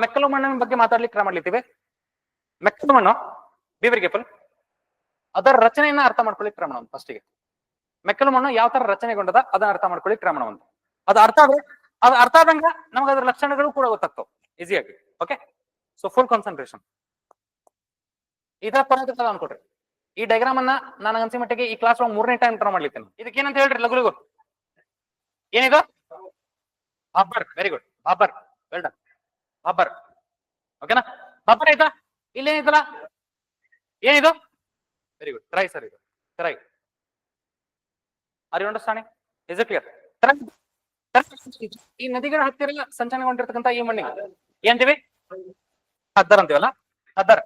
ಮೆಕ್ಕಲು ಮಣ್ಣಿನ ಬಗ್ಗೆ ಮಾತಾಡ್ಲಿಕ್ಕೆ ಟ್ರೈ ಮಾಡ್ಲಿತ್ತೀವಿ ಮೆಕ್ಕಲು ಮಣ್ಣು ಬೀವರಿಗೆ ಫುಲ್ ಅದರ ರಚನೆಯನ್ನ ಅರ್ಥ ಮಾಡ್ಕೊಳ್ಳಿ ಟ್ರೈ ಮಾಡೋಣ ಫಸ್ಟಿಗೆ ಮೆಕ್ಕಲು ಮಣ್ಣು ಯಾವ ತರ ರಚನೆಗೊಂಡದ ಅದನ್ನ ಅರ್ಥ ಮಾಡ್ಕೊಳ್ಳಿ ಟ್ರೈ ಮಾಡೋಣ ಅದು ಅರ್ಥ ಆದ್ರೆ, ಅದು ಅರ್ಥ ಆದಂಗ ನಮ್ಗೆ ಅದರ ಲಕ್ಷಣಗಳು ಕೂಡ ಗೊತ್ತಾಗ್ತಾವ. ಈಸಿಯಾಗಿ ಓಕೆ ಸೊ ಫುಲ್ ಕಾನ್ಸಂಟ್ರೇಷನ್ ಇದರ ಪರದ ಅನ್ಕೊಡ್ರಿ ಈ ಡೈಗ್ರಾಮ್ ಅನ್ನ ನಾನು ಅನ್ಸಿ ಮಟ್ಟಿಗೆ ಈ ಕ್ಲಾಸ್ ಒಳಗೆ ಮೂರನೇ ಟೈಮ್ ತರ ಮಾಡ್ಲಿತ್ತೇನೆ ಇದಕ್ಕೆ ಏನಂತ ಹೇಳ್ರಿ ಲಗುಲಿಗು ಏನಿದು? Babar very good Babar well done Babar ಓಕೆನಾ? ಬಬ್ಬರ್ ಆಯ್ತಾ? ಇಲ್ಲೇನಿದಲ್ಲ ಏನಿದು? ವೆರಿ ಗುಡ್ ಟ್ರೈ ಸರ್ ಇದು. Try are understanding is it clear ಈ ನದಿಗಳ ಹತ್ತಿರ ಸಂಚಲನಗೊಂಡಿರ್ತಕ್ಕಂಥ ಈ ಮಣ್ಣಿಗೆ ಏನಂತೀವಿ? ಹದ್ದರ್ ಅಂತೀವಲ್ಲ? ಹದ್ದರ್.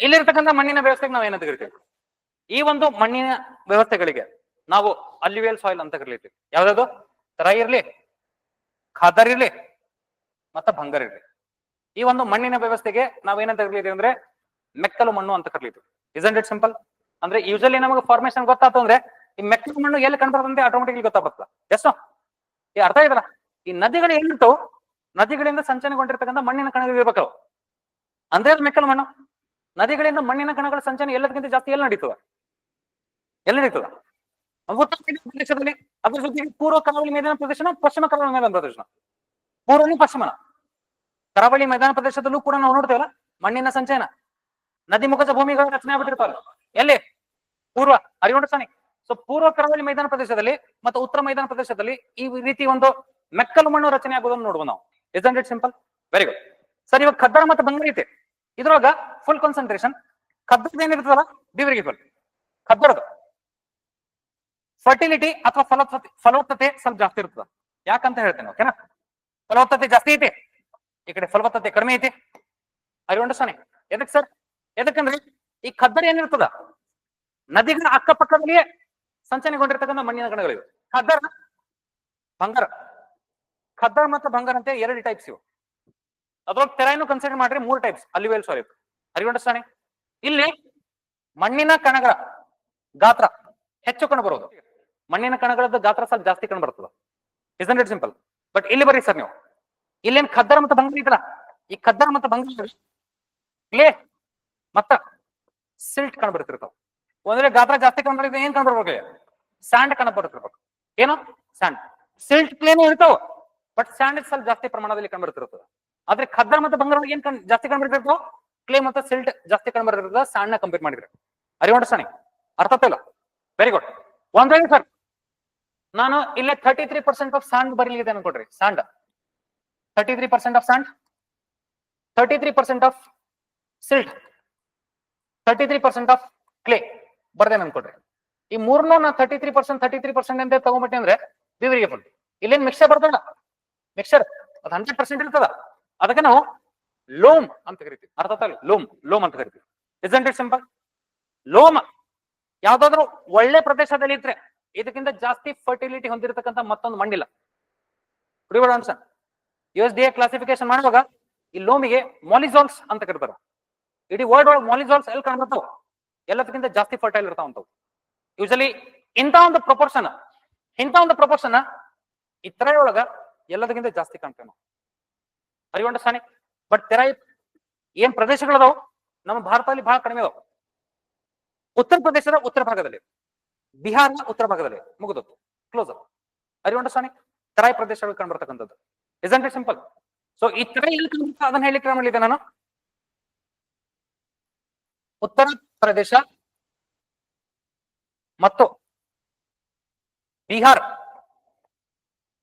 ಇಲ್ಲಿರ್ತಕ್ಕಂಥ ಮಣ್ಣಿನ ವ್ಯವಸ್ಥೆಗೆ ನಾವು ಏನಂತ ಕರಿತೀವಿ? ಈ ಒಂದು ಮಣ್ಣಿನ ವ್ಯವಸ್ಥೆಗಳಿಗೆ ನಾವು ಅಲ್ಯೂವಿಯಲ್ ಸಾಯಿಲ್ ಅಂತ ಕರಿತೀವಿ ಯಾವ್ದಾದ್ರು ತರ ಇರ್ಲಿ, ಖಾದರ್ ಇರ್ಲಿ, ಮತ್ತ ಭಂಗರ್ ಇರ್ಲಿ. ಈ ಒಂದು ಮಣ್ಣಿನ ವ್ಯವಸ್ಥೆಗೆ ನಾವೇನಂತ ಕರೀತೀವಿ ಅಂದ್ರೆ ಮೆಕ್ಕಲು ಮಣ್ಣು ಅಂತ ಕರೀತೀವಿ ಇಸಂಟ್ ಇಟ್ ಸಿಂಪಲ್ ಅಂದ್ರೆ ಯೂಶಲಿ ನಮಗೆ ಫಾರ್ಮೇಶನ್ ಗೊತ್ತಾಯ್ತು ಅಂದ್ರೆ ಈ ಮೆಕ್ಕಲು ಮಣ್ಣು ಎಲ್ಲಿ ಕಂಡ್ಬರ್ತಂತೆ ಆಟೋಮೆಟಿಕ್ಲಿ ಗೊತ್ತಾಗ್ತದ ಎಷ್ಟು ಈ ಅರ್ಥ ಇದಲ್ಲ ಈ ನದಿಗಳು ಏನಿತ್ತು ನದಿಗಳಿಂದ ಸಂಚನೆಗೊಂಡಿರ್ತಕ್ಕಂಥ ಮಣ್ಣಿನ ಕಣಗಳು ಇರ್ಬೇಕು. ಅಂದ್ರೆ ಅದು ಮೆಕ್ಕಲು ಮಣ್ಣು. ನದಿಗಳಿಂದ ಮಣ್ಣಿನ ಕಣಗಳ ಸಂಚನೆ ಎಲ್ಲದಕ್ಕಿಂತ ಜಾಸ್ತಿ ಎಲ್ಲಿ ನಡೀತದ? ಎಲ್ಲಿ ನಡೀತದ? ಪ್ರದೇಶದಲ್ಲಿ ಅದ್ರ ಜೊತೆಗೆ ಪೂರ್ವ ಕರಾವಳಿ ಮೇಲಿನ ಪ್ರದೇಶನ ಪಶ್ಚಿಮ ಕರಾವಳಿ ಮೇಲಿನ ಪ್ರದೇಶನ? ಪೂರ್ವನು ಪಶ್ಚಿಮನ. ಕರಾವಳಿ ಮೈದಾನ ಪ್ರದೇಶದಲ್ಲೂ ಕೂಡ ನಾವು ನೋಡ್ತೇವಲ್ಲ, ಮಣ್ಣಿನ ಸಂಚಯನ. ನದಿ ಮುಖಜ ಭೂಮಿಗಳ ರಚನೆ ಆಗ್ಬಿಟ್ಟಿರ್ತಾವಲ್ಲ. ಎಲ್ಲಿ? ಪೂರ್ವ ಅರಿವಂಡಸಾನಿ ಸೊ ಪೂರ್ವ ಕರಾವಳಿ ಮೈದಾನ ಪ್ರದೇಶದಲ್ಲಿ ಮತ್ತು ಉತ್ತರ ಮೈದಾನ ಪ್ರದೇಶದಲ್ಲಿ ಈ ರೀತಿ ಒಂದು ಮೆಕ್ಕಲು ಮಣ್ಣು ರಚನೆ ಆಗೋದನ್ನು ನೋಡುವ ನಾವು. Is it simple very good sir, ಇವಾಗ ಖದ್ದರ ಮತ್ತು ಬಂಗಾರ ಇದ್ರೊಳಗ ಫುಲ್ ಕಾನ್ಸಂಟ್ರೇಷನ್ ಖದ್ದರದ ಏನಿರ್ತದಲ್ಲ ಬಿವರಿಗೆ ಖದ್ದರದು. ಫರ್ಟಿಲಿಟಿ ಅಥವಾ ಫಲವತ್ತತೆ ಫಲವತ್ತತೆ ಸ್ವಲ್ಪ ಜಾಸ್ತಿ ಇರ್ತದ. ಯಾಕಂತ ಹೇಳ್ತೇನೆ ಓಕೆನಾ ಫಲವತ್ತತೆ ಜಾಸ್ತಿ ಐತಿ. ಈ ಫಲವತ್ತತೆ ಕಡಿಮೆ ಐತಿ. ಅರಿವಂಡಸಾನೆ ಎದಕ್ ಸರ್ ಎದಕ್ಕಂದ್ರೆ ಈ ಖದ್ದರಿ ಏನಿರ್ತದ? ನದಿಗಳ ಅಕ್ಕಪಕ್ಕದಲ್ಲಿಯೇ ಸಂಚನೆಗೊಂಡಿರ್ತಕ್ಕಂಥ ಮಣ್ಣಿನ ಕಣಗಳಿವೆ ಖದ್ದರ, ಬಂಗಾರ. ಖದ್ದರ ಮತ್ತು ಬಂಗಾರ ಅಂತ ಎರಡು ಟೈಪ್ಸ್ ಇವು. ಅದ್ರೊಳಗೆ ತೆರಾಯಿನು ಕನ್ಸಿಡರ್ ಮಾಡ್ರಿ ಮೂರು ಟೈಪ್ಸ್ ಅಲ್ಲಿವೇಲ್ ಸಾರಿ ಅರಿವಂಡಸಾನೆ ಇಲ್ಲಿ ಮಣ್ಣಿನ ಕಣಗಳ ಗಾತ್ರ ಹೆಚ್ಚು ಕಂಡು ಬರೋದು. ಮಣ್ಣಿನ ಕಣಗಳದ್ದು ಗಾತ್ರ ಸ್ವಲ್ಪ ಜಾಸ್ತಿ ಕಂಡು ಬರ್ತದ. ಇಸ್ ಇಟ್ ಸಿಂಪಲ್ ಬಟ್ ಇಲ್ಲಿ ಬರ್ರಿ ಸರ್ ನೀವು. ಇಲ್ಲೇನ್ ಖದ್ದರ ಮತ್ತು ಬಂಗಾರ ಇದಲ್ಲ ಈ ಖದ್ದರ್ ಮತ್ತು ಬಂಗಾರ ಕ್ಲೇ ಮತ್ತ ಸಿಲ್ಟ್ ಕಾಣ್ಬಿಡ್ತಿರ್ತಾವ ಒಂದ್ರೆ ಗಾತ್ರ ಜಾಸ್ತಿ ಕಂಡು ಬರ್ತದೆ ಏನ್ ಕಂಡು ಬರ್ಬೇಕು ಸ್ಯಾಂಡ್ ಕಂಡು ಬರ್ತಿರ್ಬೇಕು. ಏನು? ಸ್ಯಾಂಡ್. ಸಿಲ್ಟ್ ಪ್ಲೇನ್ ಇರ್ತಾವ ಬಟ್ ಸ್ಯಾಂಡ್ ಸ್ವಲ್ಪ ಜಾಸ್ತಿ ಪ್ರಮಾಣದಲ್ಲಿ ಕಂಡು ಬರ್ತಿರ್ತದೆ. ಆದ್ರೆ ಖದ್ದರ್ ಮತ್ತು ಬಂಗಾರ ಏನ್ ಕಣ್ ಜಾಸ್ತಿ ಕಂಡು ಬರ್ತಿರ್ತಾವ? ಕ್ಲೇ ಮತ್ತು ಸಿಲ್ಟ್ ಜಾಸ್ತಿ ಕಂಡು ಬರ್ತಿರ್ತದ, ಸ್ಯಾಂಡ್ನ ಕಂಪೇರ್ ಮಾಡಿದ್ರೆ. ಅರಿವಂಡಸಾನಿ ಅರ್ಥ ಆಗ್ತಾ ಇಲ್ಲ? ವೆರಿ ಗುಡ್ ಒಂದ್ ಸರ್, ನಾನು ಇಲ್ಲೇ thirty three percent of sand ಬರಲಿದೆ ಅನ್ಕೊಡ್ರಿ sand. Thirty three percent of sand thirty of silt of silt of clay. ಬರ್ದೇನೆ ಅನ್ಕೊಡ್ರಿ ಈ ಮೂರ್ನೂ ನಾ thirty three percent thirty three percent ಅಂತ ತಗೊಂಬಿಟ್ಟೆ ಅಂದ್ರೆ ವಿವರಿಗೆ ಫುಲ್ ಇಲ್ಲೇನ್ ಮಿಕ್ಸರ್ ಬರ್ತದ ಮಿಕ್ಸರ್ ಅದು ಹಂಡ್ರೆಡ್ ಪರ್ಸೆಂಟ್ ಇರ್ತದ. ಅದಕ್ಕೆ ನಾವು ಲೋಮ್ ಅಂತ ಕರಿತೀವಿ. ಅರ್ಥ? ಲೋಮ್ ಲೋಮ್ ಅಂತ ಕರಿತೀವಿ. ಇಸಂಟ್ ಇಟ್ ಸಿಂಪಲ್ ಲೋಮ್ ಯಾವ್ದಾದ್ರು ಒಳ್ಳೆ ಪ್ರದೇಶದಲ್ಲಿ ಇದ್ರೆ ಇದಕ್ಕಿಂತ ಜಾಸ್ತಿ ಫರ್ಟಿಲಿಟಿ ಹೊಂದಿರತಕ್ಕಂತ ಮತ್ತೊಂದು ಮಣ್ಣಿಲ್ಲ. Answer U S D A classification ಮಾಡುವಾಗ ಈ ಲೋಮಿಗೆ ಮಾಲಿಸಾಲ್ಸ್ ಅಂತ ಕರೀತಾರ. ಇಡೀ ವರ್ಲ್ಡ್ ಒಳಗೆ ಮಾಲಿಸಾಲ್ಸ್ ಎಲ್ಲಿ ಕಾಣ್ಬರ್ತಾವ ಎಲ್ಲದಕ್ಕಿಂತ ಜಾಸ್ತಿ ಫರ್ಟೈಲ್ ಇರ್ತಾವಂತವು ಯೂಶಲಿ ಇಂಥ ಒಂದು ಪ್ರಪೋರ್ಷನ್ ಇಂಥ ಒಂದು ಪ್ರಪೋರ್ಷನ್ ಈ ತೆರೆ ಒಳಗ ಎಲ್ಲದಕ್ಕಿಂತ ಜಾಸ್ತಿ ಕಾಣ್ತೇವೆ ನಾವು. ಅರಿವಂಡಸಾನಿ ಬಟ್ ತೆರ ಏನ್ ಪ್ರದೇಶಗಳದಾವು? ನಮ್ಮ ಭಾರತದಲ್ಲಿ ಬಹಳ ಕಡಿಮೆ ಅದಾವ. ಉತ್ತರ ಪ್ರದೇಶದ ಉತ್ತರ ಭಾಗದಲ್ಲಿ. ಬಿಹಾರ ಉತ್ತರ ಭಾಗದಲ್ಲಿ ಮುಗಿದತ್ತು ಕ್ಲೋಸ್ ಅಪ್ ಅರಿವಂಡಸಾನಿ ತೆರಾಯಿ ಪ್ರದೇಶಗಳು ಕಂಡ್ಬರ್ತಕ್ಕಂಥದ್ದು ಇಸಂಟ್ ಇಟ್ ಸಿಂಪಲ್ ಸೊ ಈ ತರ ಎಲ್ಲಿ ಅದನ್ನ ಹೇಳಿ ಕ್ರಮ ಮಾಡಿದ್ದೆ ನಾನು. ಉತ್ತರ ಪ್ರದೇಶ ಮತ್ತು ಬಿಹಾರ್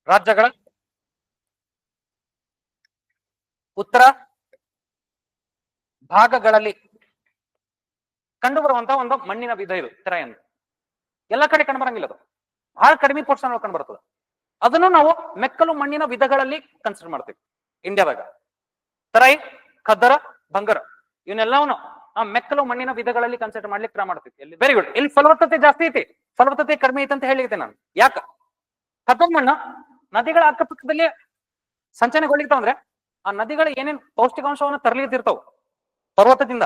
ರಾಜ್ಯಗಳ ಉತ್ತರ ಭಾಗಗಳಲ್ಲಿ ಕಂಡುಬರುವಂತಹ ಒಂದು ಮಣ್ಣಿನ ವಿಧ ಇದು ತೆರೆಯನ್ನು ಎಲ್ಲ ಕಡೆ ಕಂಡು ಬರಂಗಿಲ್ಲ ಅದು. ಬಹಳ ಕಡಿಮೆ ಪೋರ್ಷನ್ ಕಂಡು ಬರ್ತದೆ. ಅದನ್ನು ನಾವು ಮೆಕ್ಕಲು ಮಣ್ಣಿನ ವಿಧಗಳಲ್ಲಿ ಕನ್ಸಿಡರ್ ಮಾಡ್ತೀವಿ. ಇಂಡಿಯಾದಾಗ ತರೈ, ಖದ್ದರ, ಬಂಗರ. ಇವನ್ನೆಲ್ಲವನ್ನು ನಾವು ಮೆಕ್ಕಲು ಮಣ್ಣಿನ ವಿಧಗಳಲ್ಲಿ ಕನ್ಸಿಡರ್ ಮಾಡ್ಲಿಕ್ಕೆ ಟ್ರೈ ಮಾಡ್ತೀವಿ. ವೆರಿ ಗುಡ್ ಇಲ್ಲಿ ಫಲವತ್ತತೆ ಜಾಸ್ತಿ ಐತಿ. ಫಲವತ್ತತೆ ಕಡಿಮೆ ಐತೆ ಅಂತ ಹೇಳಿದ್ದೆ ನಾನು. ಯಾಕ? ಖದ್ದರ ಮಣ್ಣು ನದಿಗಳ ಅಕ್ಕಪಕ್ಕದಲ್ಲಿ ಸಂಚಲನಗೊಳ್ಳಿರ್ತಾವ ಅಂದ್ರೆ ಆ ನದಿಗಳು ಏನೇನ್ ಪೌಷ್ಟಿಕಾಂಶವನ್ನು ತರಲಿದ್ದಿರ್ತಾವ ಪರ್ವತದಿಂದ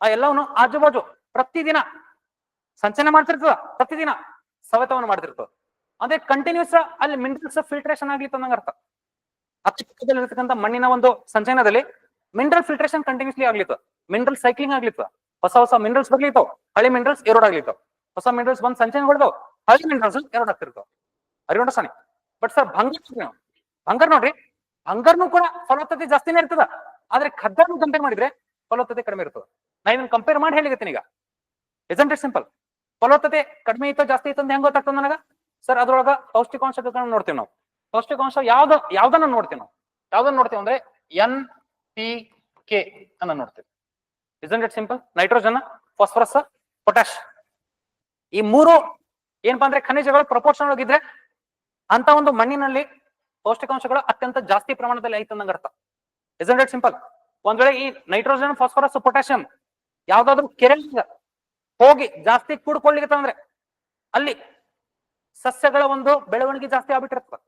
ಆ ಎಲ್ಲವನ್ನು ಆಜುಬಾಜು ಪ್ರತಿದಿನ ಸಂಚನೆ ಮಾಡ್ತಿರ್ತದ? ಪ್ರತಿದಿನ ಸವೆತವನ್ನು ಮಾಡ್ತಿರ್ತದ? ಅಂದ್ರೆ ಕಂಟಿನ್ಯೂಸ್ ಅಲ್ಲಿ ಮಿನರಲ್ಸ್ ಫಿಲ್ಟ್ರೇಷನ್ ಆಗ್ಲಿತ್ತು ಅನ್ನಂಗ ಅರ್ಥ. ಅಕ್ಕಪಕ್ಕದಲ್ಲಿರ್ತಕ್ಕಂಥ ಮಣ್ಣಿನ ಒಂದು ಸಂಚಯನದಲ್ಲಿ ಮಿನರಲ್ ಫಿಲ್ಟ್ರೇಷನ್ ಕಂಟಿನ್ಯೂಸ್ಲಿ ಆಗ್ಲಿತ್ತು. ಮಿನರಲ್ ಸೈಕ್ಲಿಂಗ್ ಆಗ್ಲಿತ್ತು. ಹೊಸ ಹೊಸ ಮಿನರಲ್ಸ್ ಬರ್ಲಿತ್ತು ಹಳೆ ಮಿನರಲ್ಸ್ ಎರಡು ಆಗ್ಲಿತ್ತು ಹೊಸ ಮಿನರಲ್ಸ್ ಬಂದ್ ಹೊಡೆದು ಹಳೆ ಮಿನರಲ್ಸ್ ಎರಡ್ ಆಗ್ತಿರ್ತಾವ್ ಅರಿಗೊಂಡ ಸಾನಿ ಬಟ್ ಸರ್ ಭಂಗರ್ ಭಂಗರ್ ನೋಡ್ರಿ? ಭಂಗರ್ನು ಕೂಡ ಫಲವತ್ತತೆ ಜಾಸ್ತಿನೇ ಇರ್ತದ. ಆದ್ರೆ ಖದ್ದರ್ನು ಕಂಪೇರ್ ಮಾಡಿದ್ರೆ ಫಲವತ್ತತೆ ಕಡಿಮೆ ಇರ್ತದ. ನಾ ಇದನ್ನ ಕಂಪೇರ್ ಮಾಡಿ ಹೇಳಿಗತ್ತೀನಿ ಈಗ. ಇಟ್ ಸಿಂಪಲ್ ಫಲವತ್ತತೆ ಕಡಿಮೆ ಇತ್ತು ಜಾಸ್ತಿ ಇತ್ತು ಅಂತ ಹೆಂಗ್ ಗೊತ್ತಾಗ್ತದ ನನಗ? ಸರ್, ಅದ್ರೊಳಗ ಪೌಷ್ಟಿಕಾಂಶಗಳನ್ನ ನೋಡ್ತೀವಿ ನಾವು. ಪೌಷ್ಟಿಕಾಂಶ ಯಾವ್ದ, ಯಾವ್ದನ್ನ ನೋಡ್ತೀವಿ ನಾವು? ಯಾವ್ದನ್ನ ನೋಡ್ತೀವಿ ಅಂದ್ರೆ ಎನ್ ಪಿ ಕೆ ಅನ್ನ ನೋಡ್ತೀವಿ. Isn't it simple nitrogen phosphorus potash ಈ ಮೂರು ಏನಪ್ಪಾ ಅಂದ್ರೆ ಖನಿಜಗಳು ಪ್ರಪೋರ್ಷನ್ ಒಳಗಿದ್ರೆ ಅಂತ ಒಂದು ಮಣ್ಣಿನಲ್ಲಿ ಪೌಷ್ಟಿಕಾಂಶಗಳು ಅತ್ಯಂತ ಜಾಸ್ತಿ ಪ್ರಮಾಣದಲ್ಲಿ ಐತೆ ಅನ್ನಂಗ ಅರ್ಥ ಇಸನ್ ಇಟ್ ಸಿಂಪಲ್ ಒಂದ್ ವೇಳೆ ಈ ನೈಟ್ರೋಜನ್ ಫಾಸ್ಫರಸ್ ಪೊಟ್ಯಾಷಿಯಂ ಯಾವ್ದಾದ್ರು ಕೆರೆ ಹೋಗಿ ಜಾಸ್ತಿ ಕೂಡ್ಕೊಳ್ಳಿಕ್ಕೆ ಅಂದ್ರೆ ಅಲ್ಲಿ ಸಸ್ಯಗಳ ಒಂದು ಬೆಳವಣಿಗೆ ಜಾಸ್ತಿ ಆಗ್ಬಿಟ್ಟಿರ್ತದೆ.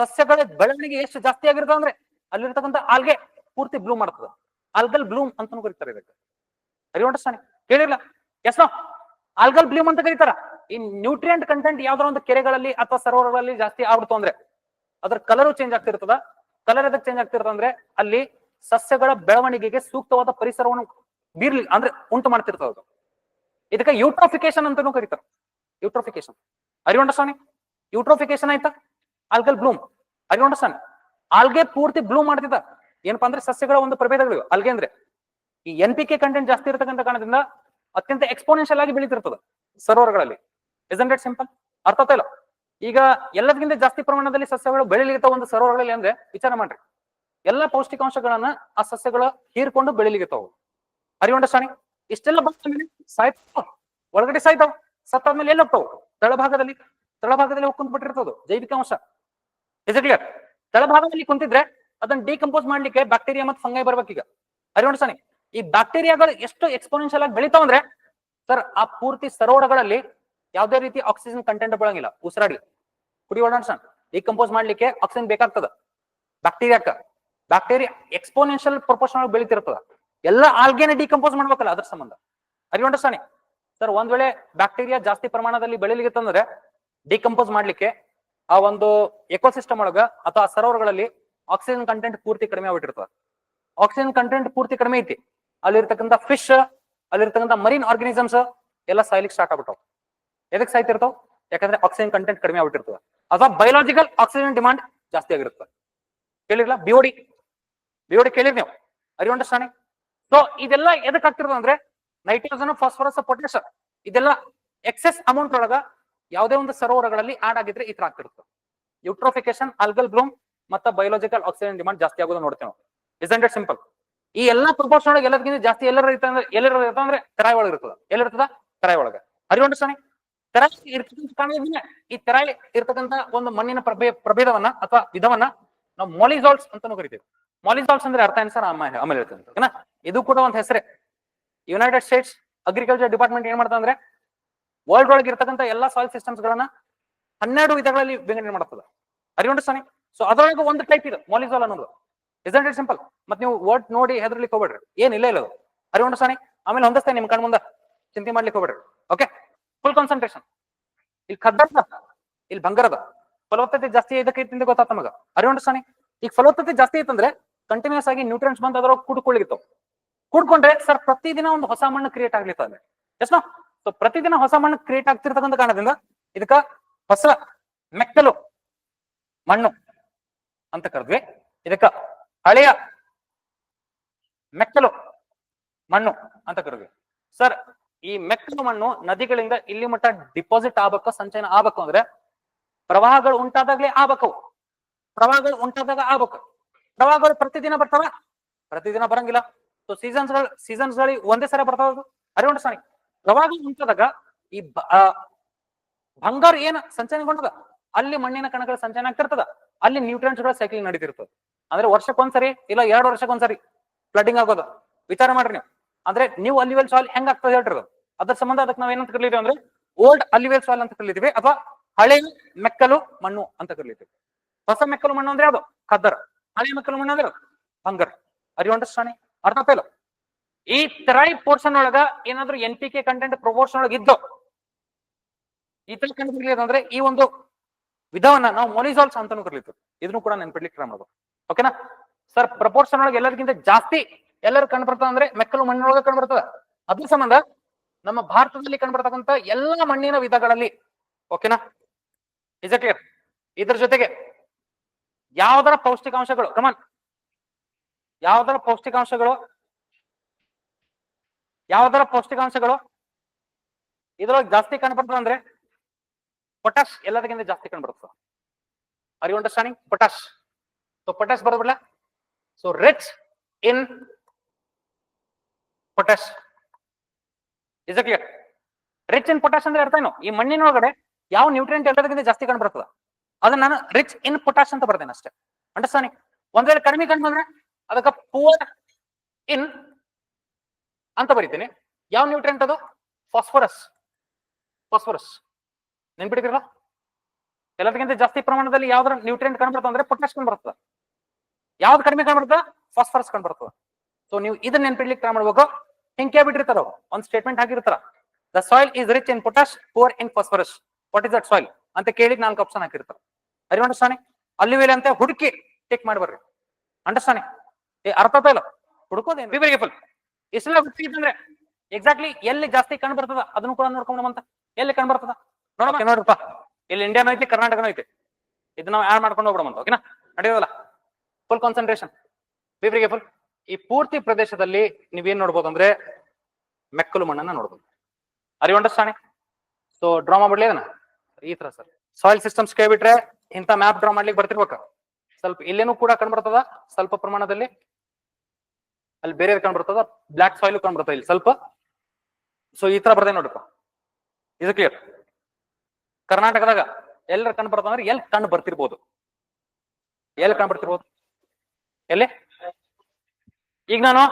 ಸಸ್ಯಗಳ ಬೆಳವಣಿಗೆ ಎಷ್ಟು ಜಾಸ್ತಿ ಆಗಿರ್ತದೆ ಅಂದ್ರೆ ಅಲ್ಲಿರ್ತಕ್ಕಂಥ ಆಲ್ಗೆ ಪೂರ್ತಿ ಬ್ಲೂಮ್ ಮಾಡ್ತದೆ. ಆಲ್ಗಲ್ ಬ್ಲೂಮ್ ಅಂತಾನು ಕರೀತಾರೆ ಇದಕ್ಕೆ. ಅರಿ ಅಂಡರ್ಸ್ಟ್ಯಾಂಡ್ ಕೇಳಿರ್ಲ? ಎಸ್ ಆಲ್ಗಲ್ ಬ್ಲೂಮ್ ಅಂತ ಕರೀತಾರ? ಈ ನ್ಯೂಟ್ರಿಯೆಂಟ್ ಕಂಟೆಂಟ್ ಯಾವ್ದಾರ ಒಂದು ಕೆರೆಗಳಲ್ಲಿ ಅಥವಾ ಸರೋವರಗಳಲ್ಲಿ ಜಾಸ್ತಿ ಆಗ್ಬಿಡ್ತು ಅಂದ್ರೆ ಅದ್ರ ಕಲರ್ ಚೇಂಜ್ ಆಗ್ತಿರ್ತದ. ಕಲರ್ ಎದಕ್ ಚೇಂಜ್ ಆಗ್ತಿರ್ತದ ಅಂದ್ರೆ ಅಲ್ಲಿ ಸಸ್ಯಗಳ ಬೆಳವಣಿಗೆಗೆ ಸೂಕ್ತವಾದ ಪರಿಸರವನ್ನು ಬೀರ್ಲಿ ಅಂದ್ರೆ ಉಂಟು ಮಾಡ್ತಿರ್ತದ ಅದು. ಇದಕ್ಕೆ ಯೂಟ್ರೋಫಿಕೇಶನ್ ಅಂತಾನೂ ಕರೀತಾರೆ. ಯೂಟ್ರೋಫಿಕೇಶನ್ ಅರಿ ಅಂಡರ್ಸ್ಟ್ಯಾಂಡಿಂಗ್ ಯೂಟ್ರೋಫಿಕೇಶನ್ ಆಯ್ತಾ? ಆಲ್ಗಲ್ ಬ್ಲೂಮ್ ಅರಿ ಅಂಡರ್ಸ್ಟ್ಯಾಂಡ್ ಆಲ್ಗೆ ಪೂರ್ತಿ ಬ್ಲೂಮ್ ಮಾಡ್ತಿದ್ದ ಏನಪ್ಪಾ ಅಂದ್ರೆ ಸಸ್ಯಗಳ ಒಂದು ಪ್ರಭೇದಗಳು ಅಲ್ಗೆ ಅಂದ್ರೆ ಈ ಎನ್ ಪಿ ಕೆ ಕಂಟೆಂಟ್ ಜಾಸ್ತಿ ಇರತಕ್ಕಂತ ಕಾರಣದಿಂದ ಅತ್ಯಂತ ಎಕ್ಸ್ಪೋನೆನ್ಷಿಯಲ್ ಆಗಿ ಬೆಳೀತಿರ್ತದೆ ಸರ್ವರ್ಗಳಲ್ಲಿ. ಇಸಂಟ್ ಸಿಂಪಲ್ ಅರ್ಥ ಈಗ ಎಲ್ಲದಕ್ಕಿಂತ ಜಾಸ್ತಿ ಪ್ರಮಾಣದಲ್ಲಿ ಸಸ್ಯಗಳು ಬೆಳಿಲಿಕ್ಕೆ ಒಂದು ಸರ್ವರ್ಗಳಲ್ಲಿ ಅಂದ್ರೆ ವಿಚಾರ ಮಾಡ್ರಿ. ಎಲ್ಲಾ ಪೌಷ್ಟಿಕಾಂಶಗಳನ್ನ ಆ ಸಸ್ಯಗಳು ಹೀರ್ಕೊಂಡು ಅರಿ ಅರಿವಂಡ ಇಷ್ಟೆಲ್ಲ ಬಂದ್ಮೇಲೆ ಸಾಯ್ತಾವ ಒಳಗಡೆ ಸಾಯ್ತಾವ ಸತ್ತಾದ್ಮೇಲೆ ಎಲ್ಲಿ ಹೋಗ್ತಾವ ತಳಭಾಗದಲ್ಲಿ ತಳಭಾಗದಲ್ಲಿ ಹೋಗಿ ಕುಂತ್ಬಿಟ್ಟಿರ್ತದ ಜೈವಿಕ ಅಂಶ. ಇಸ್ ಕ್ಲಿಯರ್ ತಳಭಾಗದಲ್ಲಿ ಕುಂತಿದ್ರೆ ಅದನ್ನ ಡಿಕಂಪೋಸ್ ಮಾಡ್ಲಿಕ್ಕೆ ಬ್ಯಾಕ್ಟೀರಿಯಾ ಮತ್ತು ಫಂಗೈ ಬರ್ಬೇಕೀಗ. ಅರಿವಂಡ ಈ ಬ್ಯಾಕ್ಟೀರಿಯಾಗಳು ಎಷ್ಟು ಎಕ್ಸ್ಪೋನೆನ್ಷಿಯಲ್ ಆಗಿ ಬೆಳಿತಾವ ಅಂದ್ರೆ ಸರ್ ಆ ಪೂರ್ತಿ ಸರೋವರಗಳಲ್ಲಿ ಯಾವುದೇ ರೀತಿ ಆಕ್ಸಿಜನ್ ಕಂಟೆಂಟ್ ಬೆಳಂಗಿಲ್ಲ, ಉಸಿರಾಡಿ. ಕುಡಿಯೋಣ ಸಣ್ಣ ಡಿಕಂಪೋಸ್ ಮಾಡ್ಲಿಕ್ಕೆ ಆಕ್ಸಿಜನ್ ಬೇಕಾಗ್ತದ. ಬ್ಯಾಕ್ಟೀರಿಯಾಕ ಬ್ಯಾಕ್ಟೀರಿಯಾ ಎಕ್ಸ್ಪೋನೆನ್ಷಿಯಲ್ ಪ್ರೊಪೋರ್ಷನ್ ಬೆಳಿತಿರ್ತದ. ಎಲ್ಲ ಆಲ್ಗೇನೆ ಡಿಕಂಪೋಸ್ ಮಾಡ್ಬೇಕಲ್ಲ, ಅದ್ರ ಸಂಬಂಧ. ಅರಿವಂಡ ಸರ್ ಒಂದ್ ವೇಳೆ ಬ್ಯಾಕ್ಟೀರಿಯಾ ಜಾಸ್ತಿ ಪ್ರಮಾಣದಲ್ಲಿ ಬೆಳಿಲಿಕ್ಕೆ ಡಿಕಂಪೋಸ್ ಮಾಡ್ಲಿಕ್ಕೆ ಆ ಒಂದು ಎಕೋಸಿಸ್ಟಮ್ ಒಳಗ ಅಥವಾ ಸರೋವರಗಳಲ್ಲಿ ಆಕ್ಸಿಜನ್ ಕಂಟೆಂಟ್ ಪೂರ್ತಿ ಕಡಿಮೆ ಆಗ್ಬಿಟ್ಟಿರ್ತದೆ. ಆಕ್ಸಿಜನ್ ಕಂಟೆಂಟ್ ಪೂರ್ತಿ ಕಡಿಮೆ ಐತಿ. ಅಲ್ಲಿರ್ತಕ್ಕಂಥ ಫಿಶ್ ಅಲ್ಲಿರ್ತಕ್ಕಂಥ ಮರೀನ್ ಆರ್ಗನಿಸಮ್ಸ್ ಎಲ್ಲ ಸಾಯ್ಲಿಕ್ಕೆ ಸ್ಟಾರ್ಟ್ ಆಗ್ಬಿಟ್ಟವು. ಎದಕ್ ಸಾಯ್ತಿರ್ತಾವ? ಯಾಕಂದ್ರೆ ಆಕ್ಸಿಜನ್ ಕಂಟೆಂಟ್ ಕಡಿಮೆ ಆಗ್ಬಿಟ್ಟಿರ್ತದೆ. ಅಥವಾ ಬಯೋಲಾಜಿಕಲ್ ಆಕ್ಸಿಜನ್ ಡಿಮಾಂಡ್ ಜಾಸ್ತಿ ಆಗಿರುತ್ತೆ. ಕೇಳಿರಲ್ಲ ಬಿಒಡಿ ಬಿಒಡಿ ಕೇಳಿರಿ ನೀವು? ಅರಿವಂಡ ಸ್ಟಾಣಿ ಸೊ ಇದೆಲ್ಲ ಎದಕ್ ಆಗ್ತಿರ್ತದೆ ಅಂದ್ರೆ ನೈಟ್ರೋಜನ್ ಫಾಸ್ಫರಸ್ ಪೊಟ್ಯಾಶ ಇದೆಲ್ಲ ಎಕ್ಸೆಸ್ ಅಮೌಂಟ್ ಒಳಗ ಯಾವುದೇ ಒಂದು ಸರೋವರಗಳಲ್ಲಿ ಆಡ್ ಆಗಿದ್ರೆ ಈ ತರ ಆಗ್ತಿರುತ್ತೆ. ಯುಟ್ರೋಫಿಕೇಶನ್ ಆಲ್ಗಲ್ ಬ್ಲೂಮ್ ಮತ್ತೆ ಬಯೋಲಾಜಿಕಲ್ ಆಕ್ಸಿಜನ್ ಡಿಮಾಂಡ್ ಜಾಸ್ತಿ ಆಗೋದು ನೋಡ್ತೇವೆ ನಾವು. ಇಟ್ ಸಿಂಪಲ್ ಈ ಎಲ್ಲಾ ಪ್ರಪೋರ್ಷನ್ ಒಳಗೆ ಎಲ್ಲದಕ್ಕಿಂತ ಜಾಸ್ತಿ ಎಲ್ಲರ ಇರ್ತದೆ ಅಂದ್ರೆ, ಎಲ್ಲರ ಇರ್ತದೆ ಅಂದ್ರೆ ತೆರಾಯಿ ಒಳಗೆ ಇರ್ತದ. ಎಲ್ಲಿರ್ತದ ತೆರಾಯಿ ಒಳಗೆ. ಅರಿವಂಡ ಸ್ವಾಮಿ ತೆರಾಯಿ ಇರ್ತಕ್ಕಂಥ ಈ ತರಾಯಿ ಇರ್ತಕ್ಕಂಥ ಒಂದು ಮಣ್ಣಿನ ಪ್ರಭೇ, ಪ್ರಭೇದವನ್ನ ಅಥವಾ ವಿಧವನ್ನ ನಾವು ಮೊಲಿಸಾಲ್ಸ್ ಅಂತಾನು ಕರಿತೀವಿ. ಮೊಲಿಸಾಲ್ಸ್ ಅಂದ್ರೆ ಅರ್ಥ ಏನ್ ಸರ್? ಆಮೇಲೆ ಓಕೆನಾ? ಇದು ಕೂಡ ಒಂದು ಹೆಸರೇ. ಯುನೈಟೆಡ್ ಸ್ಟೇಟ್ಸ್ ಅಗ್ರಿಕಲ್ಚರ್ ಡಿಪಾರ್ಟ್ಮೆಂಟ್ ಏನ್ ಮಾಡ್ತಾ ಅಂದ್ರೆ ವರ್ಲ್ಡ್ ಒಳಗೆ ಇರ್ತಕ್ಕಂಥ ಎಲ್ಲಾ ಸಾಯಿಲ್ ಸಿಸ್ಟಮ್ಸ್ ಗಳನ್ನ ಹನ್ನೆರಡು ವಿಧಗಳಲ್ಲಿ ವಿಂಗಡಣೆ ಮಾಡ್ತದ. ಅರಿವಂಡಿಸ್ತಾನೆ ಸೊ ಅದರೊಳಗೆ ಒಂದು ಟೈಪ್ ಇದೆ ಮಾಲಿಸೋಲ್ ಅನ್ನೋದು. ಇಟ್ ಸಿಂಪಲ್ ಮತ್ತೆ ನೀವು ವರ್ಡ್ ನೋಡಿ ಹೆದರ್ಲಿಕ್ಕೆ ಹೋಗ್ಬೇಡ್ರಿ. ಏನ್ ಇಲ್ಲ ಇಲ್ಲ ಅದು. ಅರಿವಂಡ ಸ್ವಾಮಿ ಆಮೇಲೆ ಹೊಂದಿಸ್ತೇನೆ ನಿಮ್ ಕಣ್ಮುಂದ. ಚಿಂತೆ ಮಾಡ್ಲಿಕ್ಕೆ ಹೋಗ್ಬೇಡ್ರಿ. ಓಕೆ ಫುಲ್ ಕಾನ್ಸಂಟ್ರೇಷನ್ ಇಲ್ಲಿ ಕದ್ದ ಇಲ್ಲಿ ಬಂಗಾರದ. ಫಲವತ್ತತೆ ಜಾಸ್ತಿ ಇದಕ್ಕೆ ಐತಿ ಗೊತ್ತಾತ ನಮಗ. ಅರಿವಂಡಿಸ್ತಾನೆ ಈಗ ಫಲವತ್ತತೆ ಜಾಸ್ತಿ ಐತಂದ್ರೆ ಕಂಟಿನ್ಯೂಸ್ ಆಗಿ ನ್ಯೂಟ್ರಿಯನ್ಸ್ ಬಂದ್ ಅದ್ರ ಕುಡ್ಕೊಳ್ಳಿತ್ತು ಕೂಡ್ಕೊಂಡ್ರೆ ಸರ್ ಪ್ರತಿದಿನ ಒಂದು ಹೊಸ ಮಣ್ಣು ಕ್ರಿಯೇಟ್ ಆಗ್ಲಿತ್ತದೆ ಎಷ್ಟೋ ಸೊ ಪ್ರತಿದಿನ ಹೊಸ ಮಣ್ಣು ಕ್ರಿಯೇಟ್ ಆಗ್ತಿರ್ತಕ್ಕಂಥ ಕಾರಣದಿಂದ ಇದಕ್ಕ ಹೊಸ ಮೆಕ್ಕಲು ಮಣ್ಣು ಅಂತ ಕರೆದ್ವಿ. ಇದಕ್ಕ ಹಳೆಯ ಮೆಕ್ಕಲು ಮಣ್ಣು ಅಂತ ಕರೆದ್ವಿ. ಸರ್ ಈ ಮೆಕ್ಕಲು ಮಣ್ಣು ನದಿಗಳಿಂದ ಇಲ್ಲಿ ಮಟ್ಟ ಡಿಪಾಸಿಟ್ ಆಗ್ಬೇಕು, ಸಂಚಯನ ಆಗ್ಬೇಕು ಅಂದ್ರೆ ಪ್ರವಾಹಗಳು ಉಂಟಾದಾಗ್ಲೇ ಆಗ್ಬೇಕು. ಪ್ರವಾಹಗಳು ಉಂಟಾದಾಗ ಆಗ್ಬೇಕು. ಪ್ರವಾಹಗಳು ಪ್ರತಿದಿನ ಬರ್ತಾವ? ಪ್ರತಿದಿನ ಬರಂಗಿಲ್ಲ. ಸೊ ಸೀಸನ್ಸ್ಗಳು ಸೀಸನ್ಸ್ ಗಳಿಗೆ ಒಂದೇ ಸಲ ಬರ್ತಾವ ಅರಿವಂಡ ಸ್ವಾಮಿ ಪ್ರವಾಹ ಉಂಟಾದಾಗ ಈ ಬಂಗಾರ ಏನ್ ಸಂಚಯನಗೊಂಡದ ಅಲ್ಲಿ ಮಣ್ಣಿನ ಕಣಗಳ ಸಂಚಯನ ಆಗ್ತಿರ್ತದ. ಅಲ್ಲಿ ನ್ಯೂಟ್ರಿಯೆಂಟ್ಸ್ಗಳ ಸೈಕ್ಲಿಂಗ್ ನಡೀತಿರ್ತದ. ಅಂದ್ರೆ ವರ್ಷಕ್ಕೊಂದ್ಸರಿ ಇಲ್ಲ ಎರಡು ವರ್ಷಕ್ಕೊಂದ್ಸರಿ ಫ್ಲಡ್ಡಿಂಗ್ ಆಗೋದು. ವಿಚಾರ ಮಾಡ್ರಿ ನೀವು. ಅಂದ್ರೆ ನೀವು ಅಲಿವೆಲ್ ಸಾಲ್ ಹೆಂಗ್ ಆಗ್ತದೆ ಹೇಳ್ರಿ ಅದು. ಅದ್ರ ಸಂಬಂಧ ಅದಕ್ಕೆ ನಾವ್ ಏನಂತ ಕರೀತೀವಿ ಅಂದ್ರೆ ಓಲ್ಡ್ ಅಲಿವೆಲ್ ಸಾಲ್ ಅಂತ ಕರೀತೀವಿ ಅಥವಾ ಹಳೆ ಮೆಕ್ಕಲು ಮಣ್ಣು ಅಂತ ಕರೀತೀವಿ ಹೊಸ ಮೆಕ್ಕಲು ಮಣ್ಣು ಅಂದ್ರೆ ಯಾವುದು? ಖದ್ದರ್ ಹಳೆ ಮೆಕ್ಕಲು ಮಣ್ಣು ಅಂದ್ರೆ ಬಂಗರ್. ಅರಿ ಅಂಡರ್ಸ್ಟ್ಯಾಂಡಿಂಗ್ ಅರ್ಥ ಇಲ್ಲ. ಈ ತ್ರೈ ಪೋರ್ಷನ್ ಒಳಗ ಏನಾದ್ರು N P K content proportion ಒಳಗೆ ಇದ್ದು, ಈ ತರ ಕಂಡು ಅಂದ್ರೆ ಈ ಒಂದು ವಿಧವನ್ನ ನಾವು ಮೊನಿಸಾಲ್ಸ್ ಅಂತಾನು ಕರೀತೀವಿ. ಇದನ್ನು ಕೂಡ ನೆನ್ಪಿಡ್ಲಿಕ್ಕೆ ಟ್ರೈ ಮಾಡೋದು ಓಕೆನಾ ಸರ್ ಪ್ರಪೋರ್ಷನ್ ಒಳಗೆ ಎಲ್ಲರಿಗಿಂತ ಜಾಸ್ತಿ ಎಲ್ಲರೂ ಕಂಡು ಬರ್ತದ ಅಂದ್ರೆ ಮೆಕ್ಕಲು ಮಣ್ಣಿನೊಳಗೆ ಕಂಡು ಬರ್ತದ. ಅದ್ರ ಸಂಬಂಧ ನಮ್ಮ ಭಾರತದಲ್ಲಿ ಕಂಡು ಬರ್ತಕ್ಕಂತ ಎಲ್ಲ ಮಣ್ಣಿನ ವಿಧಗಳಲ್ಲಿ ಓಕೆನಾ ಇಸ್ ಕ್ಲಿಯರ್ ಇದ್ರ ಜೊತೆಗೆ ಯಾವ್ದರ ಪೌಷ್ಟಿಕಾಂಶಗಳು ಕಮಾನ್ ಯಾವ್ದರ ಪೌಷ್ಟಿಕಾಂಶಗಳು? ಯಾವ್ದರ ಪೌಷ್ಟಿಕಾಂಶಗಳು? ಇದ್ರೊಳಗೆ ಜಾಸ್ತಿ ಕಂಡು ಅಂದ್ರೆ ಪೊಟ್ಯಾಶ್ ಎಲ್ಲದಕ್ಕಿಂತ ಜಾಸ್ತಿ ಕಂಡು ಬರ್ತದ are you understanding potash so potash ಬರೋದಿಲ್ಲ so rich in potash is clear rich in potash ಅಂದ್ರೆ ಅರ್ಥ ಏನು? ಈ ಮಣ್ಣಿನೊಳಗಡೆ ಯಾವ ನ್ಯೂಟ್ರಿಯೆಂಟ್ ಎಲ್ಲದಕ್ಕಿಂತ ಜಾಸ್ತಿ ಕಂಡು ಬರ್ತದ ಅದನ್ನ ನಾನು ರಿಚ್ ಇನ್ ಪೊಟ್ಯಾಶ್ ಅಂತ ಬರ್ತೇನೆ ಅಷ್ಟೇ. ಅಂಡರ್ಸ್ಟ್ಯಾಂಡಿಂಗ್ ಒಂದ್ ವೇಳೆ ಕಡಿಮೆ ಕಂಡು ಬಂದ್ರೆ ಅದಕ್ಕೆ ಪೂರ್ ಇನ್ ಅಂತ ಬರೀತೇನೆ. ಯಾವ ನ್ಯೂಟ್ರಿಯೆಂಟ್ ಅದು? ಫಾಸ್ಫರಸ್ ಫಾಸ್ಫರಸ್ ನೆನ್ಪಿಡಿದಿರಲ್ಲ ಎಲ್ಲದಕ್ಕಿಂತ ಜಾಸ್ತಿ ಪ್ರಮಾಣದಲ್ಲಿ ಯಾವ್ದ್ರ ನ್ಯೂಟ್ರಿಯೆಂಟ್ ಕಂಡು ಅಂದ್ರೆ ಪೊಟ್ಯಾಶ್ ಕಂಡು ಬರ್ತದ ಯಾವ್ದು ಕಡಿಮೆ ಕಂಡುಬರ್ತದೆ ಫಾಸ್ಫರಸ್ ಕಂಡ್ಬರ್ತದ ಸೊ ನೀವು ಇದನ್ನ ನೆನ್ಪಿಡ್ಲಿಕ್ಕೆ ಟ್ರೈ ಮಾಡ್ಬೇಕು ಹಿಂಗೆ ಬಿಟ್ಟಿರ್ತಾರ. ಒಂದ್ statement ಹಾಕಿರ್ತಾರ. The soil is rich in potash poor in phosphorus what is that soil ಅಂತ ಕೇಳಿ ನಾಲ್ಕು ಆಪ್ಷನ್ ಹಾಕಿರ್ತಾರ. ಅರಿ ಅಂಡರ್ಸ್ಟ್ಯಾಂಡಿಂಗ್ ಅಲ್ಲಿ ಅಂತ ಹುಡುಕಿ ಟಿಕ್ ಮಾಡಿ ಬರ್ರಿ. ಅಂಡರ್ಸ್ಟ್ಯಾಂಡಿಂಗ್ ಅರ್ಥ ಆಯ್ತಾ ಇಲ್ಲ. ಹುಡುಕೋದೇನು? ಬಿ ವೆರಿ ಫುಲ್ ಇಸ್ಲಾ ಗೊತ್ತಿತ್ತಂದ್ರೆ ಎಕ್ಸಾಕ್ಟ್ಲಿ ಎಲ್ಲಿ ಜಾಸ್ತಿ ಕಂಡು ಬರ್ತದ ಅದನ್ನು ಕೂಡ ಅಂತ ಎಲ್ಲಿ ಕಂಡು ಬರ್ತದ? ನೋಡಮ್ಮ. ನೋಡ್ರಪ್ಪ. ಇಲ್ಲಿ ಇಂಡಿಯಾನು ಐತಿ ಕರ್ನಾಟಕನೂ ಐತಿ. ಇದನ್ನ ನಾವು ಆಡ್ ಮಾಡ್ಕೊಂಡು ಹೋಗ್ಬಿಡಮಂತ ಓಕೆನಾ? ನಡೆಯೋದಲ್ಲ full concentration be very full ಈ ಪೂರ್ತಿ ಪ್ರದೇಶದಲ್ಲಿ ನೀವೇನ್ ನೋಡ್ಬೋದು ಅಂದ್ರೆ ಮೆಕ್ಕಲು ಮಣ್ಣನ್ನ ನೋಡ್ಬೋದು. ಅರಿ ಅಂಡರ್ಸ್ಟ್ಯಾಂಡಿಂಗ್ ಸೊ ಡ್ರಾ ಮಾಡ್ಲಿ ಅದನ್ನ? ಈ ತರ ಸರ್ ಸಾಯಿಲ್ ಸಿಸ್ಟಮ್ಸ್ ಕೇಳ್ಬಿಟ್ರೆ ಇಂಥ ಮ್ಯಾಪ್ ಡ್ರಾ ಮಾಡ್ಲಿಕ್ಕೆ ಬರ್ತಿರ್ಬೇಕು. ಸ್ವಲ್ಪ ಇಲ್ಲೇನೂ ಕೂಡ ಕಂಡ್ಬರ್ತದ ಸ್ವಲ್ಪ ಪ್ರಮಾಣದಲ್ಲಿ ಅಲ್ಲಿ ಬೇರೆ ಕಂಡ್ಬರ್ತದ ಬ್ಲಾಕ್ ಸಾಯಿಲ್ ಕಂಡ್ಬರ್ತದ ಇಲ್ಲಿ ಸ್ವಲ್ಪ. ಸೊ ಈ ತರ ಬರ್ತದೆ ನೋಡ್ರಪ್ಪ. ಇದು ಕ್ಲಿಯರ್ ಕರ್ನಾಟಕದಾಗ ಎಲ್ಲರ ಕಂಡು ಬರ್ತದ ಅಂದ್ರೆ ಎಲ್ಲಿ ಕಂಡು ಬರ್ತಿರ್ಬೋದು? ಎಲ್ಲಿ ಕಂಡು ಬರ್ತಿರ್ಬೋದು? ಎಲ್ಲಿ? ಈಗ ನಾನು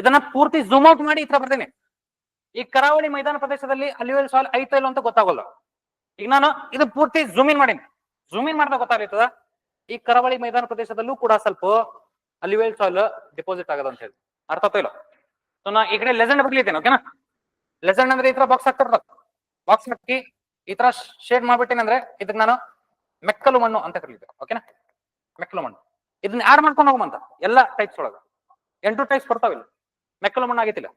ಇದನ್ನ ಪೂರ್ತಿ ಜೂಮ್ ಔಟ್ ಮಾಡಿ ಈ ತರ ಬರ್ತೇನೆ. ಈ ಕರಾವಳಿ ಮೈದಾನ ಪ್ರದೇಶದಲ್ಲಿ ಅಲ್ಯೂಯಲ್ ಸಾಯಿಲ್ ಐತೋ ಇಲ್ಲ ಅಂತ ಗೊತ್ತಾಗಲ್ಲ. ಈಗ ನಾನು ಇದು ಪೂರ್ತಿ ಜೂಮ್ ಇನ್ ಮಾಡೀನಿ. ಝೂಮ್ ಇನ್ ಮಾಡಿದಾಗ ಗೊತ್ತಾಗ್ತದ ಈ ಕರಾವಳಿ ಮೈದಾನ ಪ್ರದೇಶದಲ್ಲೂ ಕೂಡ ಸ್ವಲ್ಪ ಅಲ್ಲಿವೆಲ್ ಸಾಲ್ ಡಿಪಾಸಿಟ್ ಆಗದ ಅಂತ ಹೇಳಿ. ಅರ್ಥ ಆಗ್ತಾ ಇಲ್ಲ? ಸೊ ನಾ ಈ ಕಡೆ ಲೆಸೆಂಡ್ ಬರ್ಲಿದ್ದೇನೆ ಓಕೆನಾ ಲೆಸೆಂಡ್ ಅಂದ್ರೆ ಈ ತರ ಬಾಕ್ಸ್ ಹಾಕ್ತಾರಲ್ಲ ಬಾಕ್ಸ್ ಹಾಕಿ ಈ ತರ ಶೇಡ್ ಮಾಡ್ಬಿಟ್ಟೇನೆ ಅಂದ್ರೆ ಇದಕ್ಕೆ ನಾನು ಮೆಕ್ಕಲು ಮಣ್ಣು ಅಂತ ಕರೀತೇವೆ ಓಕೆನಾ ಮೆಕ್ಕಲು ಮಣ್ಣು. ಇದನ್ನ ಯಾರು ಮಾಡ್ಕೊಂಡು ಹೋಗಮಂತ ಎಲ್ಲ ಟೈಪ್ಸ್ ಒಳಗ. ಎಂಟು ಟೈಪ್ಸ್ ಬರ್ತಾವಿಲ್ಲ. ಮೆಕ್ಕಲು ಮಣ್ಣು ಆಗೈತಿಲ್ಲ